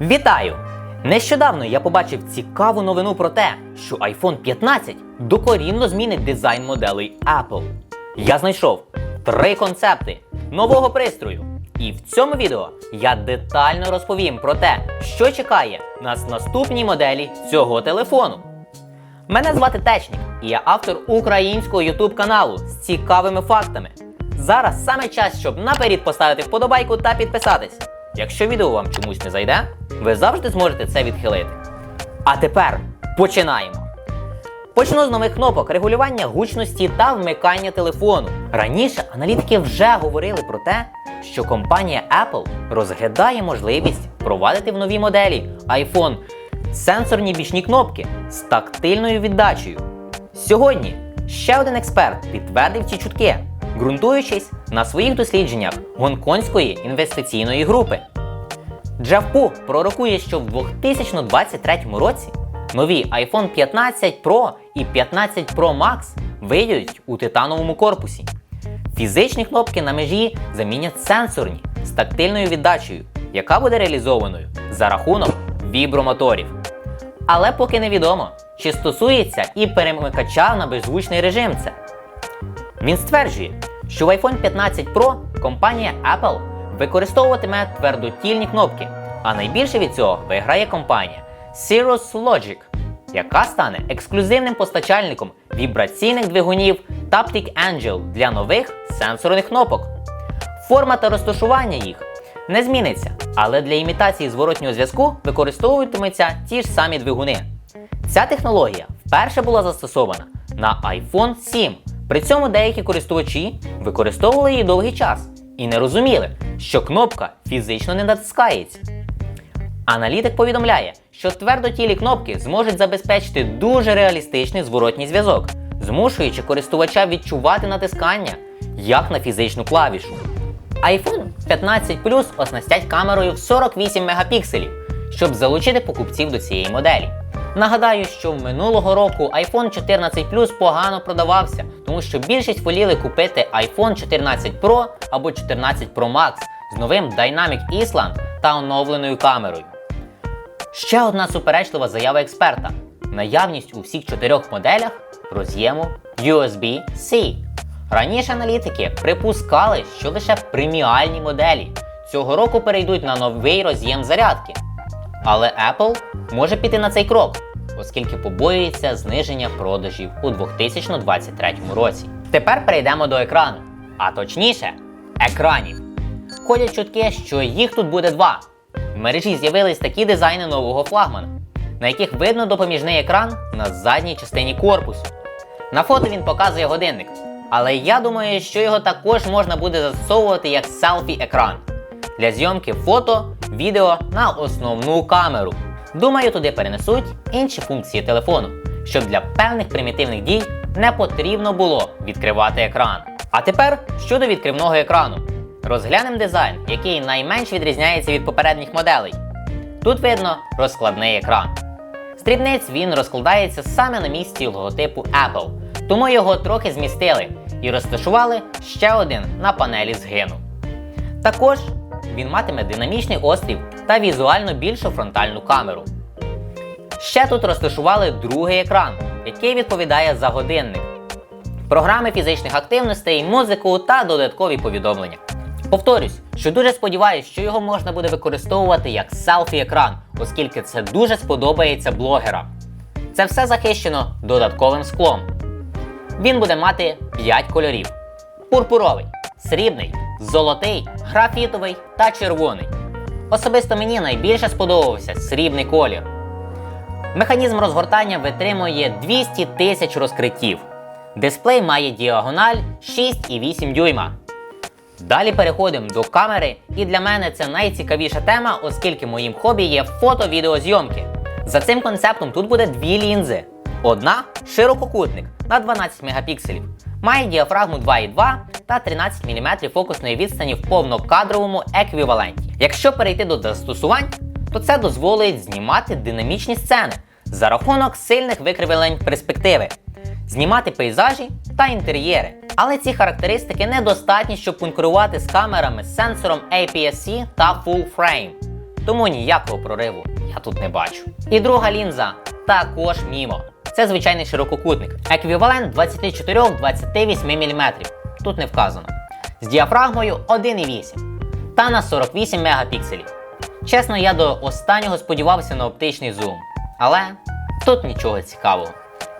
Вітаю! Нещодавно я побачив цікаву новину про те, що iPhone 15 докорінно змінить дизайн моделей Apple. Я знайшов три концепти нового пристрою. І в цьому відео я детально розповім про те, що чекає нас в наступній моделі цього телефону. Мене звати Течнік, і я автор українського YouTube каналу з цікавими фактами. Зараз саме час, щоб наперед поставити вподобайку та підписатись. Якщо відео вам чомусь не зайде, ви завжди зможете це відхилити. А тепер починаємо. Почну з нових кнопок регулювання гучності та вмикання телефону. Раніше аналітики вже говорили про те, що компанія Apple розглядає можливість впровадити в нові моделі iPhone сенсорні бічні кнопки з тактильною віддачею. Сьогодні ще один експерт підтвердив ці чутки, ґрунтуючись на своїх дослідженнях гонконгської інвестиційної групи. Джеф Пу пророкує, що в 2023 році нові iPhone 15 Pro і 15 Pro Max вийдуть у титановому корпусі. Фізичні кнопки на межі замінять сенсорні з тактильною віддачею, яка буде реалізованою за рахунок вібромоторів. Але поки невідомо, чи стосується і перемикача на беззвучний режим це. Він стверджує, що в iPhone 15 Pro компанія Apple використовуватиме твердотільні кнопки, а найбільше від цього виграє компанія Cirrus Logic, яка стане ексклюзивним постачальником вібраційних двигунів Taptic Angel для нових сенсорних кнопок. Форма та розташування їх не зміниться, але для імітації зворотнього зв'язку використовуватимуться ті ж самі двигуни. Ця технологія вперше була застосована на iPhone 7. При цьому деякі користувачі використовували її довгий час і не розуміли, що кнопка фізично не натискається. Аналітик повідомляє, що твердотілі кнопки зможуть забезпечити дуже реалістичний зворотній зв'язок, змушуючи користувача відчувати натискання як на фізичну клавішу. iPhone 15 Plus оснастять камерою в 48 мегапікселів, щоб залучити покупців до цієї моделі. Нагадаю, що минулого року iPhone 14 Plus погано продавався, тому що більшість воліли купити iPhone 14 Pro або 14 Pro Max з новим Dynamic Island та оновленою камерою. Ще одна суперечлива заява експерта: наявність у всіх чотирьох моделях роз'єму USB-C. Раніше аналітики припускали, що лише преміальні моделі цього року перейдуть на новий роз'єм зарядки. Але Apple може піти на цей крок, оскільки побоюється зниження продажів у 2023 році. Тепер перейдемо до екрану, а точніше, екранів. Ходять чутки, що їх тут буде два. В мережі з'явились такі дизайни нового флагмана, на яких видно допоміжний екран на задній частині корпусу. На фото він показує годинник, але я думаю, що його також можна буде застосовувати як селфі-екран для зйомки фото, відео на основну камеру. Думаю, туди перенесуть інші функції телефону, щоб для певних примітивних дій не потрібно було відкривати екран. А тепер щодо відкривного екрану. Розглянемо дизайн, який найменш відрізняється від попередніх моделей. Тут видно розкладний екран. З він розкладається саме на місці логотипу Apple, тому його трохи змістили і розташували ще один на панелі згину. Також він матиме динамічний острів та візуально більшу фронтальну камеру. Ще тут розташували другий екран, який відповідає за годинник, програми фізичних активностей, музику та додаткові повідомлення. Повторюсь, що дуже сподіваюся, що його можна буде використовувати як селфі-екран, оскільки це дуже сподобається блогерам. Це все захищено додатковим склом. Він буде мати 5 кольорів: пурпуровий, срібний, золотий, графітовий та червоний. Особисто мені найбільше сподобався срібний колір. Механізм розгортання витримує 200 тисяч розкриттів. Дисплей має діагональ 6,8 дюйма. Далі переходимо до камери, і для мене це найцікавіша тема, оскільки моїм хобі є фото-відеозйомки. За цим концептом тут буде дві лінзи. Одна ширококутник на 12 мегапікселів, має діафрагму 2,2 та 13 мм фокусної відстані в повнокадровому еквіваленті. Якщо перейти до застосувань, то це дозволить знімати динамічні сцени за рахунок сильних викривлень перспективи, знімати пейзажі та інтер'єри. Але ці характеристики недостатні, щоб конкурувати з камерами з сенсором APS-C та Full Frame. тому ніякого прориву я тут не бачу. І друга лінза також мімо. Це звичайний ширококутник, еквівалент 24-28 мм. Тут не вказано. З діафрагмою 1,8 та на 48 мегапікселів. Чесно, я до останнього сподівався на оптичний зум, але тут нічого цікавого.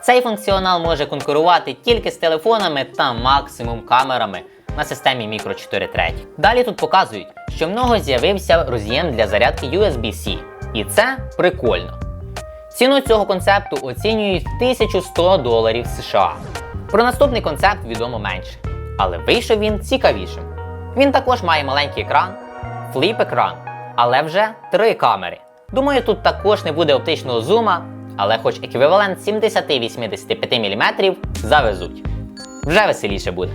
Цей функціонал може конкурувати тільки з телефонами та максимум камерами на системі Micro 4 треті. Далі тут показують, що в нього з'явився роз'єм для зарядки USB-C, і це прикольно. Ціну цього концепту оцінюють 1100 доларів США. Про наступний концепт відомо менше, але вийшов він цікавішим. Він також має маленький екран, фліп-екран, але вже три камери. Думаю, тут також не буде оптичного зума, але хоч еквівалент 70-85 мм завезуть. Вже веселіше буде.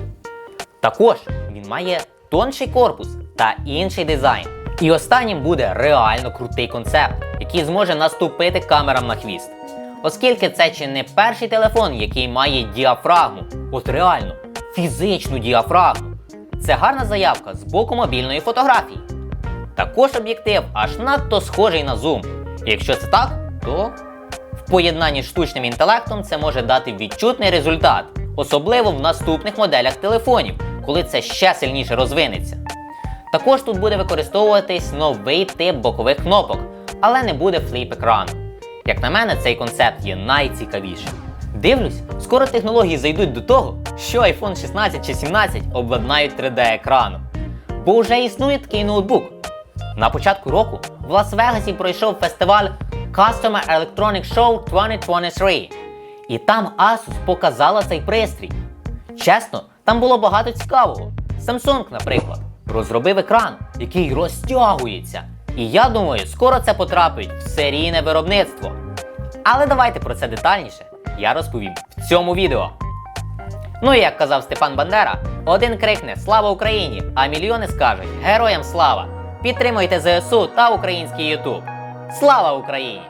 Також він має тонший корпус та інший дизайн. І останнім буде реально крутий концепт, який зможе наступити камерам на хвіст. Оскільки це чи не перший телефон, який має діафрагму, от реально, фізичну діафрагму. Це гарна заявка з боку мобільної фотографії. Також об'єктив аж надто схожий на зум. І якщо це так, то в поєднанні з штучним інтелектом це може дати відчутний результат, особливо в наступних моделях телефонів, коли це ще сильніше розвинеться. Також тут буде використовуватись новий тип бокових кнопок, але не буде фліп-екрану. Як на мене, цей концепт є найцікавішим. Дивлюсь, скоро технології зайдуть до того, що iPhone 16 чи 17 обладнають 3D-екраном. Бо вже існує такий ноутбук. На початку року в Лас-Вегасі пройшов фестиваль Customer Electronic Show 2023. І там Asus показала цей пристрій. Чесно, там було багато цікавого. Samsung, наприклад, розробив екран, який розтягується. І я думаю, скоро це потрапить в серійне виробництво. Але давайте про це детальніше я розповім в цьому відео. Ну і як казав Степан Бандера, один крикне Слава Україні! А мільйони скажуть Героям слава! Підтримуйте ЗСУ та український Ютуб. Слава Україні!